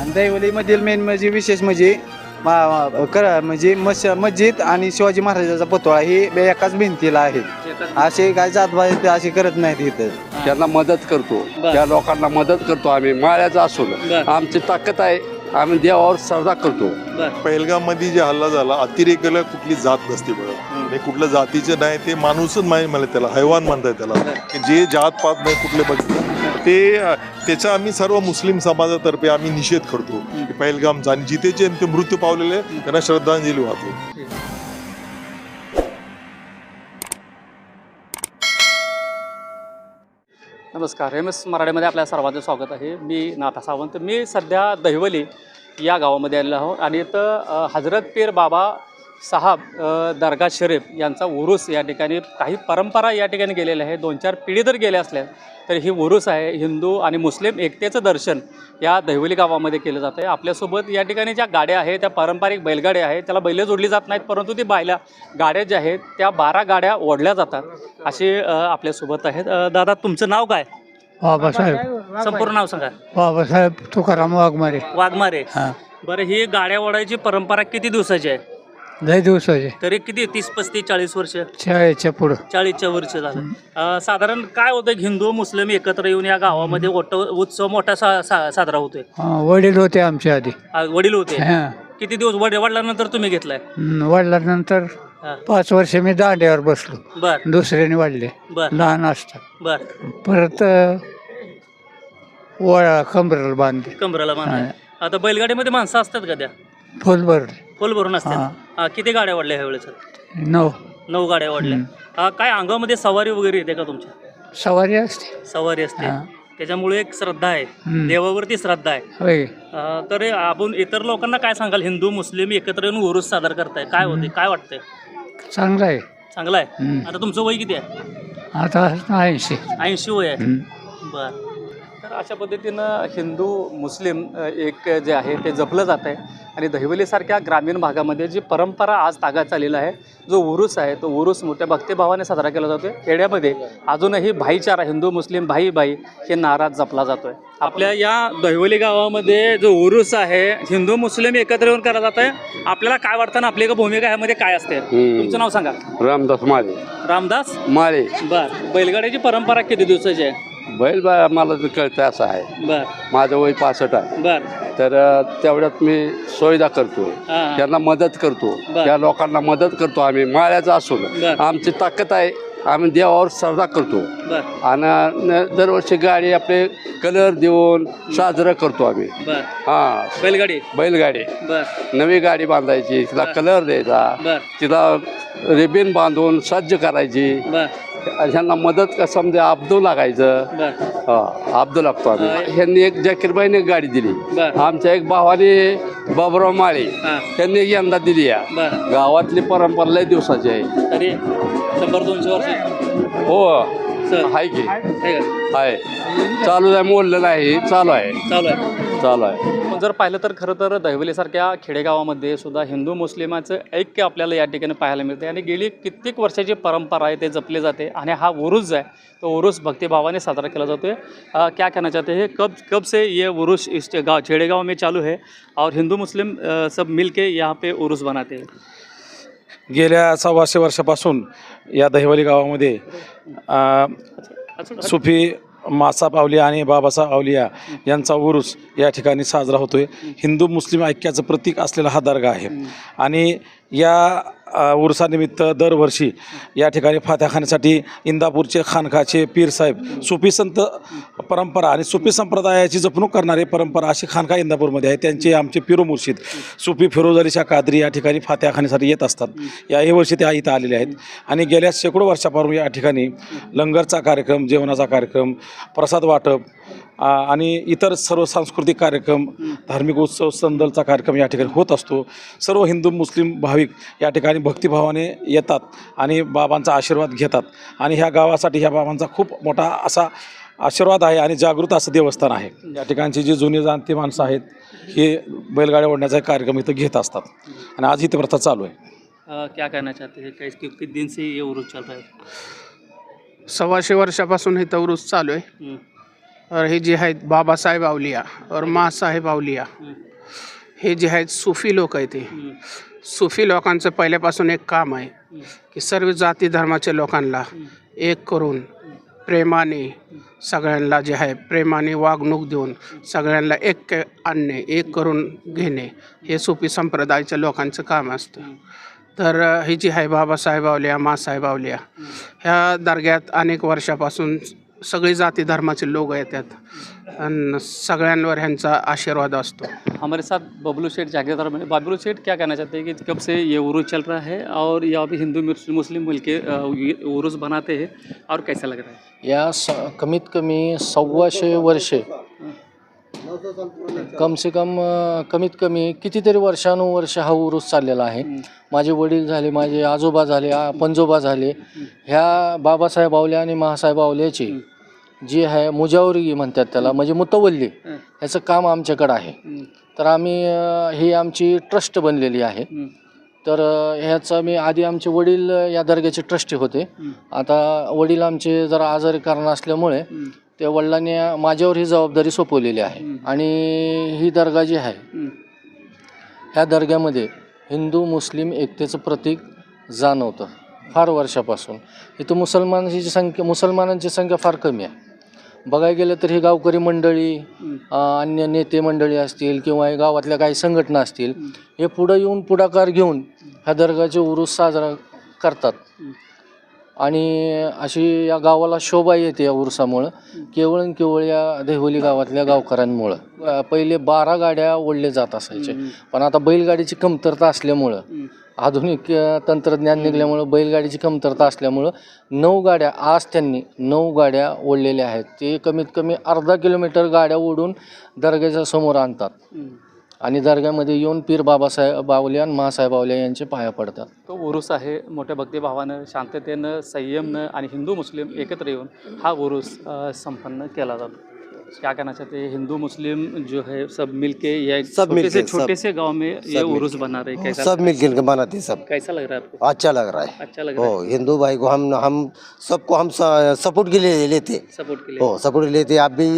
आणि दैवलीमधील मेन म्हणजे विशेष म्हणजे मा- कर म्हणजे मस मस्जिद आणि शिवाजी महाराजाचा पुतळा हे बे- एकाच भिंतीला आहे. असे काय जातभात असे करत नाहीत इथं. त्यांना मदत करतो. बर. त्या लोकांना मदत करतो. आम्ही माळ्याचं असून बर. आमची ताकद आहे. आम्ही देवावर श्रद्धा करतो. पहलगाममध्ये जे हल्ला झाला अतिरेकाला कुठली जात नसते बघा आणि कुठलं जातीचं नाही ते माणूसच नाही मला त्याला हैवान म्हणतात त्याला. की जे जात पात नाही कुठले बघ ते त्याचा आम्ही सर्व मुस्लिम समाजातर्फे आम्ही निषेध करतो की पहलगामचा आणि जिथे जे ते मृत्यू पावलेले त्यांना श्रद्धांजली वाहतो. नमस्कार एम एस मराठीमध्ये आपल्या सर्वांचं स्वागत आहे. मी नाथा सावंत. मी सध्या दहिवली या गावामध्ये आलेलो आहोत. आणि इथं हजरत पीर बाबा साहब दर्गा शरीफ यांचा उरूस या ठिकाणी काही परंपरा या ठिकाणी गेलेल्या आहे दोन चार पिढी जर गेल्या असल्या तर ही उरूस आहे. हिंदू आणि मुस्लिम एकतेचं दर्शन या दहिवली गावामध्ये केलं जातं आहे आपल्यासोबत या ठिकाणी ज्या गाड्या आहेत त्या पारंपरिक बैलगाड्या आहेत त्याला बैलं जोडली जात नाहीत परंतु ती बायला गाड्या ज्या आहेत त्या बारा गाड्या ओढल्या जातात. असे अ, आपल्यासोबत आहेत. दादा तुमचं नाव काय? बाबासाहेब संपूर्ण नाव सांगा. बाबासाहेब तुकाराम वाघमारे. वाघमारे. हा. बरं ही गाड्या ओढायची परंपरा किती दिवसाची आहे? लय दिवसाचे तरी किती? तीस पस्तीस चाळीस वर्ष. शाळेच्या पुढं. चाळीसच्या वर्ष झालं. अं, साधारण काय होतं? हिंदू मुस्लिम एकत्र येऊन या गावामध्ये मोठा उत्सव मोठा सा, सा, साजरा होतोय. हा, वडील होते आमच्या आधी. आ, वडील होते? हा. किती दिवस? वड वडिलांनंतर तुम्ही घेतलाय? हा. पाच वर्ष मी दांड्यावर बसलो. बर. दुसऱ्याने वाढले. बर. लहान असतात बर. परत अ, वळा कमरेला बांधले. कमराला बांधाय आता बैलगाडीमध्ये माणसं असतात का त्या? फुल भरले फुल भरून असतात. हा. किती गाड्या वाढल्या ह्या वेळेस? नऊ. नऊ गाड्या वाढल्या. हा, काय अंगामध्ये सवारी वगैरे येते का तुमच्या? सवारी असते. सवारी असते. हा. त्याच्यामुळे एक श्रद्धा आहे. हम्म. देवावरती श्रद्धा आहे. होय. अं, तर हे आपण इतर लोकांना काय सांगाल? हिंदू मुस्लिम एकत्र येऊन उरूस सादर करताय. काय होते? काय वाटतंय? चांगलं आहे. चांगलं आहे. हम्म. आता तुमचं वय किती आहे? आता ऐंशी. ऐंशी वय आहे. हम्म. बर. तर अशा पद्धतीनं हिंदू मुस्लिम एक जे आहे ते जपलं जात आहे. आणि दहिवलीसारख्या ग्रामीण भागामध्ये जी परंपरा आज तागात चाललेला आहे जो उरूस आहे तो उरूस मोठ्या भक्तिभावाने साजरा केला जातो खेड्यामध्ये अजूनही भाईचारा हिंदू मुस्लिम भाई भाई हे नारा जपला जातो आहे आपल्या या दहिवली गावामध्ये जो उरूस आहे हिंदू मुस्लिम एकत्र येऊन केला जात आहे आपल्याला काय वाटतं ना आपली एक भूमिका ह्यामध्ये काय असते. तुमचं नाव सांगा. रामदास माळे. रामदास? माळे. बर. बैलगाड्याची परंपरा किती दिवसाची आहे? बैल बा मला कळतं असं आहे. बर. माझं वय पासष्ट आहे. बर. तर अ, तेवढ्यात मी सुविधा करतो. हा. त्यांना मदत करतो. बर. त्या लोकांना मदत करतो आम्ही माळ्याचं असून. बर. आमची ताकद आहे आम्ही देवावर श्रद्धा करतो. बर. आणि न- दरवर्षी गाडी आपले कलर देऊन साजरं करतो आम्ही. बर. हा. बैलगाडी? बैलगाडी. बर. नवी गाडी बांधायची तिला. कलर द्यायचा. बर. तिला रिबिन बांधून सज्ज करायची. बर. ह्यांना मदत का समजा अब्दू लागायचं. बर. हा अब्दू लागतो आम्ही. ह्यांनी एक जाकीरबाईने एक गाडी दिली. बर. आमच्या एक भावाने बाबुराव माळे हा. त्यांनी एक यंदा दिली या. बर. गावातली परंपरा लय दिवसाची आहे. तरी शंभर दोनशे वर्ष. हो. सर. आहे की. आहे का? आहे चालू आहे मोडलं नाही चालू आहे. चालू आहे. चालू आहे. पण जर पाहिलं तर खरं तर दहिवलीसारख्या खेडेगावामध्ये सुद्धा हिंदू मुस्लिमाचं ऐक्य आपल्याला या ठिकाणी पाहायला मिळते आणि गेली कित्येक वर्षाची परंपरा आहे ते जपले जाते. आणि हा उरूस आहे तो उरूस भक्तिभावाने साजरा केला जातो है क्या कहना चाहते हैं कब कब से ये उरूस इस गाँव खेड़ेगाँव में चालू है? और हिंदू मुस्लिम अ, सब मिल के यहाँ पे उरूस बनाते हैं। गेल्या सव्वाशे वर्षापासून या दहिवली गावामध्ये अ, सुफी मासा पावलिया आणि बाबासाहेब आवलिया यांचा उरूस या ठिकाणी साजरा होतोय. हिंदू मुस्लिम ऐक्याचं प्रतीक असलेला हा दर्गा आहे. आणि या उरसानिमित्त दरवर्षी या ठिकाणी फात्याखान्यासाठी इंदापूरचे खानखाचे पीरसाहेब सुफी संत परंपरा आणि सुफी संप्रदायाची जपणूक करणारे परंपरा अशी खानखा इंदापूरमध्ये आहे. त्यांचे आमचे पिरो मुर्शिद सुफी फिरोज अलीशा कादरी या ठिकाणी फात्याखान्यासाठी येत असतात. याही वर्षी त्या इथं आलेल्या आहेत. आणि गेल्या शेकडो वर्षापासून या ठिकाणी लंगरचा कार्यक्रम जेवणाचा कार्यक्रम प्रसाद वाटप आणि इतर सर्व सांस्कृतिक कार्यक्रम धार्मिक उत्सव संदलचा कार्यक्रम या ठिकाणी होत असतो. सर्व हिंदू मुस्लिम भाविक या ठिकाणी भक्तिभावाने येतात आणि बाबांचा आशीर्वाद घेतात. आणि ह्या गावासाठी ह्या बाबांचा खूप मोठा असा आशीर्वाद आहे आणि जागृत असं देवस्थान आहे. या ठिकाणची जी जुनी जाणती माणसं आहेत हे बैलगाड्या ओढण्याचा कार्यक्रम इथं घेत असतात. आणि आज ही ती प्रथा चालू आहे. क्या कहना चाहते हैं? कैसे कितने दिन से ये उरूस चल रहा है? सव्वाशे वर्षापासून हे तवरूस चालू आहे. हम्म, और हे जे आहेत बाबासाहेब आवलिया और मासाहेब आवलिया हे जे आहेत सुफी लोक आहेत ते सुफी लोकांचं पहिल्यापासून एक काम आहे की सर्व जाती धर्माच्या लोकांना एक करून प्रेमाने सगळ्यांना जे आहे प्रेमाने वागणूक देऊन सगळ्यांना एक आणणे एक करून घेणे हे सुफी संप्रदायाच्या लोकांचं काम असतं. तर हे जे आहे बाबासाहेब आवलिया मासाहेब आवलिया ह्या दर्ग्यात अनेक वर्षापासून सगळे जाती धर्माचे लोक येतात. आणि सगळ्यांवर ह्यांचा आशीर्वाद असतो. हमारे साथ बबलू सेठ जागीरदार बने. बबलू सेठ क्या कहना चाहते हैं कि कब से ये उर्स चल रहा है और यहाँ पे हिंदू मुस्लिम मुस्लिम मिलके अ, ये उर्स बनाते हैं और कैसा लग रहा है? या स कमीत कमी सव्वाशे वर्षे कम से कम अ, कमीत कमी कितीतरी वर्षानुवर्ष हा उरूस चाललेला आहे. माझे वडील झाले माझे आजोबा झाले आ- पंजोबा झाले. ह्या बाबासाहेब आवले आणि महासाहेब आवल्याची जी आहे मुजावरी म्हणतात त्याला म्हणजे मुतवल्ली ह्याचं काम आमच्याकडं आहे. तर आम्ही अ, ही आमची ट्रस्ट बनलेली आहे. तर अ, ह्याचा मी आधी आमचे वडील अ, या दर्ग्याचे ट्रस्टी होते. आता वडील आमचे जरा आजारी कारण असल्यामुळे त्या वडिलांनी माझ्यावर ही जबाबदारी सोपवलेली आहे. आणि ही दर्गा जी आहे ह्या दर्ग्यामध्ये हिंदू मुस्लिम एकतेचं प्रतीक जाणवतं फार वर्षापासून. इथं मुसलमानांची संख्या मुसलमानांची संख्या फार कमी आहे. बघायला गेलं तर ही गावकरी मंडळी अन्य नेते मंडळी असतील किंवा हे गावातल्या काही संघटना असतील हे पुढं येऊन पुढाकार घेऊन ह्या दर्गाचे उरूस साजरा करतात. आणि अशी या गावाला शोभा येते या उरसामुळं केवळ आणि केवळ या देहवली गावातल्या गावकऱ्यांमुळं. पहिले बारा गाड्या ओढले जात असायचे. पण आता बैलगाडीची कमतरता असल्यामुळं आधुनिक तंत्रज्ञान निघाल्यामुळं बैलगाडीची कमतरता असल्यामुळं नऊ गाड्या आज त्यांनी नऊ गाड्या ओढलेल्या आहेत. ते कमीत कमी अर्धा किलोमीटर गाड्या ओढून दर्ग्याच्या समोर आणतात. आणि दर्ग्यामध्ये येऊन पीर बाबासाहेब बावल्या आणि महासाहेब बावल्या यांचे पाया पडतात. तो उरुस आहे मोठ्या भक्तिभावानं शांततेनं संयमनं आणि हिंदू मुस्लिम एकत्र येऊन हा उरुस संपन्न केला जातो. क्या कहना चाहते हैं? हिंदू मुस्लिम जो है सब मिलके ये सब मिलके, से छोटे से गाँव में ये उरूस बना रहे कैसा सब मिलकर के बनाते हैं सब। कैसा लग रहा है आपको? अच्छा लग रहा है। अच्छा लग रहा हो? हिंदू भाई को हम हम सबको हम सपोर्ट के लिए लेते। है सपोर्ट के लिए। हो सपोर्ट लेते। अभी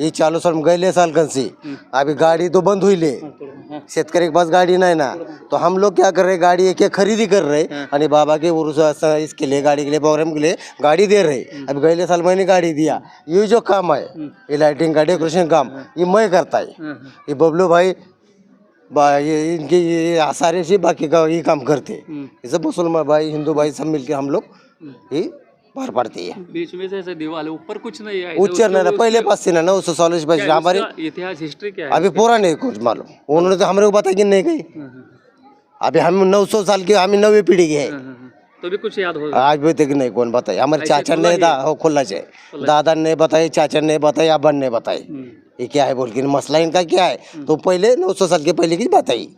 ये चालू साल में गए साल कन से। अभी गाड़ी तो बंद हुई ले। हाँ, शेतकरी के पास गाड़ी नहीं ना। तो हम लोग क्या कर रहे गाड़ी एक खरीदी कर रहे आणि बाबा के उर्स इसके लिए गाड़ी के लिए प्रोग्राम के लिए गाड़ी दे रहे अभी गए साल मैंने गाड़ी दिया। ये जो काम है ये लाइटिंग का डेकोरेशन काम ये मैं करता है। ये बबलू भाई बा ये इनके ये सारे से बाकी का ये काम करते ये सब मुसलमान भाई हिंदू भाई सब मिलके हम लोग ये पार पाड़ते हैं। बीच में से ऐसे दीवार है ऊपर कुछ नहीं है उच्चर नहीं ना पहले पास से ना नौ सौ साल से पहले हमारे इतिहास हिस्ट्री क्या है अभी पुराने है कुछ मालूम। उन्होंने तो हमारे को बताया कि नहीं गई। अभी हम नौ सौ साल के हम नवे पीढ़ी के हैं। तो भी कुछ याद होगा आज भी तक नहीं कौन बताए? हमारे चाचा ने दा हो खुला से। दादा ने बताए चाचा ने बताए अबन ने बताए ये क्या है बोल के मसला इनका क्या है? तो पहले नौ सौ साल के पहले की बताई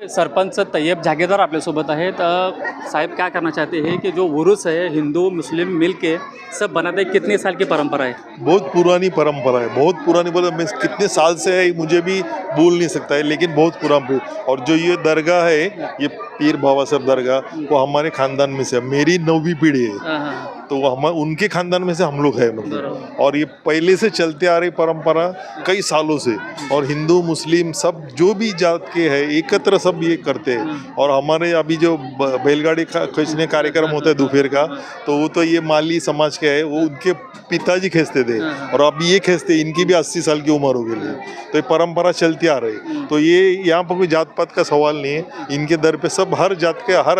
सरपंच तय्यब जागीरदार आपल्यासोबत आहेत. अ, साहेब क्या करना चाहते हैं कि जो उरूस है हिंदू मुस्लिम मिल के सब बनाते हैं कितने साल की परंपरा है बहुत पुरानी परंपरा है बहुत पुरानी परंपरा मैं कितने साल से है मुझे भी भूल नहीं सकता है लेकिन बहुत पुराना और जो ये दरगाह है ये पीर बाबा साहब दरगाह वो हमारे खानदान में से है। मेरी नौवीं पीढ़ी है हाँ, हाँ, तो हम, उनके खानदान में से हम लोग हैं मतलब। और ये पहले से चलते आ रही परंपरा कई सालों से। और हिंदू, मुस्लिम सब जो भी जात के हैं, एकत्र सब ये करते हैं। और हमारे अभी जो बैलगाड़ी खींचने कार्यक्रम होता है दोपहर का तो वो तो ये माली समाज के है, वो उनके पिताजी खींचते थे। और अब ये खींचते, इनकी भी अस्सी साल की उम्र हो गई है। तो ये परंपरा चलती आ रही तो ये यहाँ पर कोई जात पात का सवाल नहीं है। इनके दर पे सब, हर जात के, हर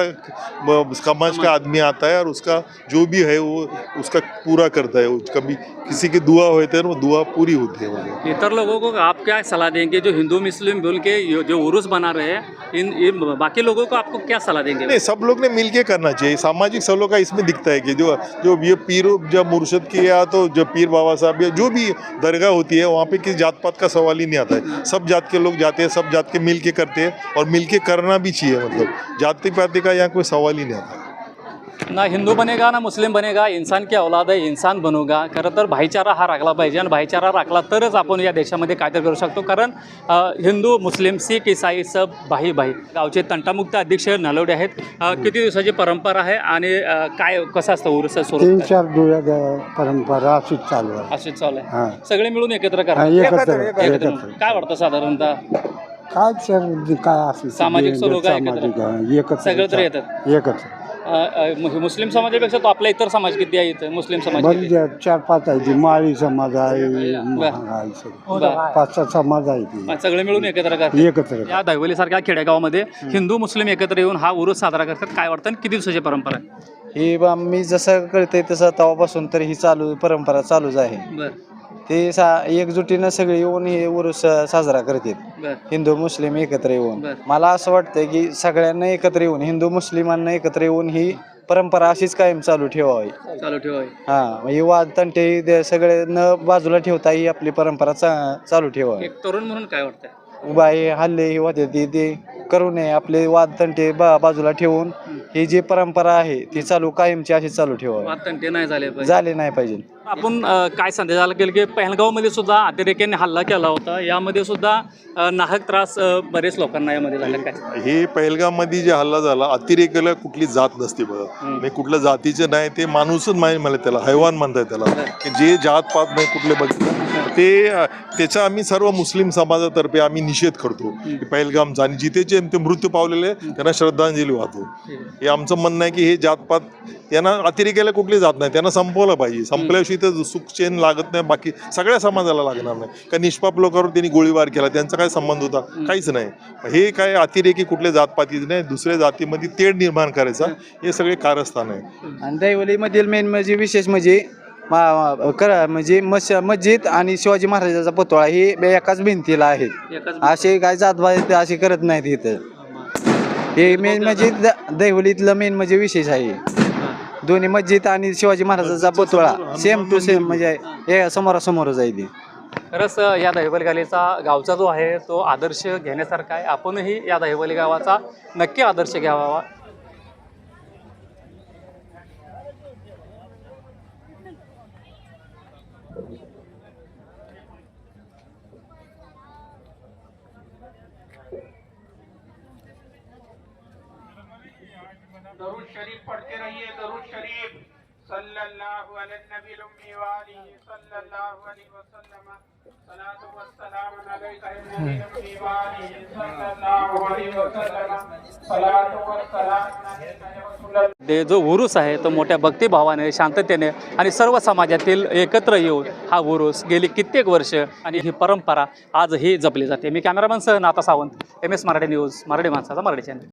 समाज का आदमी आता है और उसका जो भी है वो उसका पूरा करता है। कभी किसी की दुआ होते हैं वो दुआ पूरी होती है मतलब इतर लोगों को आप क्या सलाह देंगे? जो हिंदू मुस्लिम बोल के जो उरूस बना रहे हैं इन, इन बाकी लोगों को आपको क्या सलाह देंगे? नहीं सब लोग ने मिलके करना चाहिए। सामाजिक सलों का इसमें दिखता है कि जो जो ये पीर जब मुर्शद की या तो जो पीर बाबा साहब या जो भी दरगाह होती है वहाँ पे किसी जात पात का सवाल ही नहीं आता है। सब जात के लोग जाते हैं सब जात के मिल के करते हैं और मिल के करना भी चाहिए मतलब जाति पाति का यहाँ कोई सवाल ही नहीं आता। ना हिंदू बनेगा ना मुस्लिम बनेगा इंसान की औलाद है इंसान बनूगा. खरं तर भाईचारा हा राखला पाहिजे आणि भाईचारा राखला तरच आपण या देशामध्ये कायतरी करू शकतो. कारण हिंदू मुस्लिम सिख इसाई सब भाई भाई गावचे तंटामुक्त अध्यक्ष नलवडे आहेत. किती दिवसाची परंपरा आहे आणि काय कसं असतं उरुस तीन स्वरूप चार परंपरा अशीच चालू आहे. असे चालू आहे. हा. सगळे मिळून एकत्र हा, करा एकत्र एकत्र. एकत्र. मिळून. काय वाटतं साधारणतः? काय सर काय असेल सामाजिक स्वरूप आहे एकत्र. सामाजिक आहे, एकत्र. सगळं तर येतात. एकत्र. मुस्लिम समाजापेक्षा तो आपला इतर समाज किती आहे इथं? मुस्लिम समाज बरी किती? ज्या चार पाच आहे ती. माळी समाज आहे महाग आहे सगळं. बरं. पाच सहा समाज आहे सगळे मिळून एकत्र करतात. एकत्र या दैवलीसारख्या खेडेगावामध्ये हिंदू मुस्लिम एकत्र येऊन हा उरूस साजरा करतात. काय वाटतं? आणि किती दिवसाची परंपरा आहे? ही बा मी जसं कळतंय तसं तेव्हापासून तर ही चालू परंपरा चालूच आहे. बर. ते सा एकजुटीनं सगळे येऊन हे उरूस साजरा करतात बर. हिंदू मुस्लिम एकत्र येऊन. बर. मला असं वाटतंय की सगळ्यांना एकत्र येऊन हिंदू मुस्लिमांना एकत्र येऊन ही परंपरा अशीच कायम चालू ठेवावी. चालू ठेवा हा हे वाद तंटे ते सगळे न बाजूला ठेवता ही आपली परंपरा चा, चालू ठेवावी. एक तरुण म्हणून काय वाटतंय? उभा हे हल्ले हे होते ते ते करू नये आपले वाद तंटे बा बाजूला ठेवून ही जी परंपरा आहे ती चालू कायमची अशी चालू ठेवावी. तंटे नाही झाले पाहिजे. झाले नाही पाहिजे. आपण अ, काय संदेश आला केलं की पहलगावमध्ये सुद्धा अतिरेक्यांनी हल्ला केला होता. यामध्ये सुद्धा अ, नाहक त्रास अ, बरेच लोकांना यामध्ये झाला काय? हे पहलगाममध्ये जे हल्ला झाला अतिरेकाला कुठली जात नसते बघा. म्हणजे कुठल्या जातीचं नाही ते माणूसच नाही मला त्याला. हैवान म्हणताय त्याला. की जे जात पात नाही कुठले बघितलं ते अं, त्याचा आम्ही सर्व मुस्लिम समाजातर्फे आम्ही निषेध करतो. की पहलगामचा. आणि जिथे ते मृत्यू पावलेले त्यांना श्रद्धांजली वाहतो. हे आमचं म्हणणं आहे की हे जातपात यांना अतिरेकाला कुठली जात नाही त्यांना संपवलं पाहिजे. संपल्याशिवाय तर सुख चेन लागत नाही बाकी सगळ्या समाजाला लागणार नाही. का निष्पाप लोकांवर त्यांनी गोळीबार केला त्यांचा काय संबंध होता? काहीच नाही. हे काय अतिरेकी कुठल्या जातपातीच नाही दुसऱ्या जातीमध्ये तेढ निर्माण करायचा हे सगळे कारस्थान आहे. आणि दैवलीमधील मेन म्हणजे विशेष म्हणजे मा- कर म्हणजे मस मस्जिद आणि शिवाजी महाराजाचा पुतळा हे बे एकाच भिंतीला आहेत एकाच असे काय जातभात असे करत नाहीत इथं. हे मेन म्हणजे द- दैवलीतलं मेन म्हणजे विशेष आहे. दोन्ही मस्जिद आणि शिवाजी महाराजाचा पुतळा सेम टू सेम म्हणजे हे समोरासमोरच आहे ते. खरंच या दहिवलीगालीचा गावचा जो आहे तो आदर्श घेण्यासारखा आहे. आपणही या दहिवली गावाचा नक्की आदर्श घ्यावा. अलैहि वसल्लम। सलातु वस्सलाम अलैका या नबी उम्मी व आलिहि सल्लल्लाहु अलैहि वसल्लम। सलातु वस्सलाम अलैका या रसूल ते जो उरूस आहे तो मोठ्या भक्तिभावाने शांततेने आणि सर्व समाजातील एकत्र येऊन हा उरूस गेली कित्येक वर्ष आणि ही परंपरा आजही जपली जाते. मी कॅमेरामॅन सह नाता Sawant M S Marathi news Marathi माणसाचा मराठी चॅनल